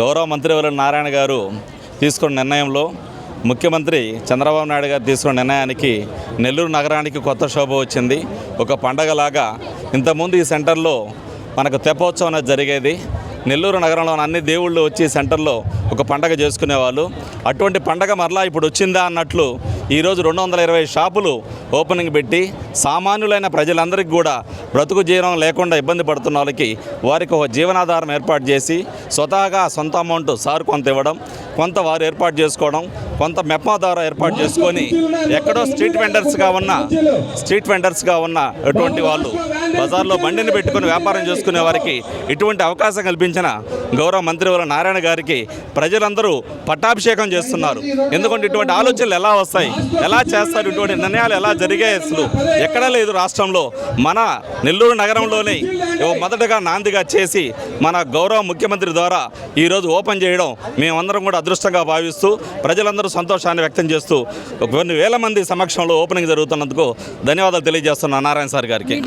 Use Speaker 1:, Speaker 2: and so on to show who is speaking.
Speaker 1: గౌరవ మంత్రివర్యులు నారాయణ గారు తీసుకున్న నిర్ణయంలో ముఖ్యమంత్రి చంద్రబాబు నాయుడు గారు తీసుకున్న నిర్ణయానికి నెల్లూరు నగరానికి కొత్త శోభ వచ్చింది. ఒక పండగలాగా ఇంతకుముందు ఈ సెంటర్లో మనకు తెప్పోత్సవం అనేది జరిగేది. నెల్లూరు నగరంలోని అన్ని దేవుళ్ళు వచ్చి సెంటర్లో ఒక పండగ చేసుకునేవాళ్ళు. అటువంటి పండగ మరలా ఇప్పుడు వచ్చిందా అన్నట్లు ఈరోజు రెండు వందల ఇరవై షాపులు ఓపెనింగ్ పెట్టి సామాన్యులైన ప్రజలందరికీ కూడా బ్రతుకు జీవనం లేకుండా ఇబ్బంది పడుతున్న వాళ్ళకి వారికి ఒక జీవనాధారం ఏర్పాటు చేసి స్వతహాగా సొంత అమౌంట్ సార్ కొంత ఇవ్వడం కొంత వారు ఏర్పాటు చేసుకోవడం కొంత మెప్ప ద్వారా ఏర్పాటు చేసుకొని ఎక్కడో స్ట్రీట్ వెండర్స్గా ఉన్న స్ట్రీట్ వెండర్స్గా ఉన్న అటువంటి వాళ్ళు బజార్లో బండిని పెట్టుకుని వ్యాపారం చేసుకునే వారికి ఇటువంటి అవకాశం కల్పించిన గౌరవ మంత్రివర్ల నారాయణ గారికి ప్రజలందరూ పట్టాభిషేకం చేస్తున్నారు. ఎందుకంటే ఇటువంటి ఆలోచనలు ఎలా వస్తాయి? ఎలా చేస్తారు? ఇటువంటి నిర్ణయాలు ఎలా జరిగాయి అసలు? ఎక్కడా లేదు రాష్ట్రంలో. మన నెల్లూరు నగరంలోనే మొదటగా నాందిగా చేసి మన గౌరవ ముఖ్యమంత్రి ద్వారా ఈరోజు ఓపెన్ చేయడం మేమందరం కూడా అదృష్టంగా భావిస్తూ ప్రజలందరూ సంతోషాన్ని వ్యక్తం చేస్తూ కొన్ని వేల మంది సమక్షంలో ఓపెనింగ్ జరుగుతున్నందుకు ధన్యవాదాలు తెలియజేస్తున్నాను నారాయణ సార్ గారికి.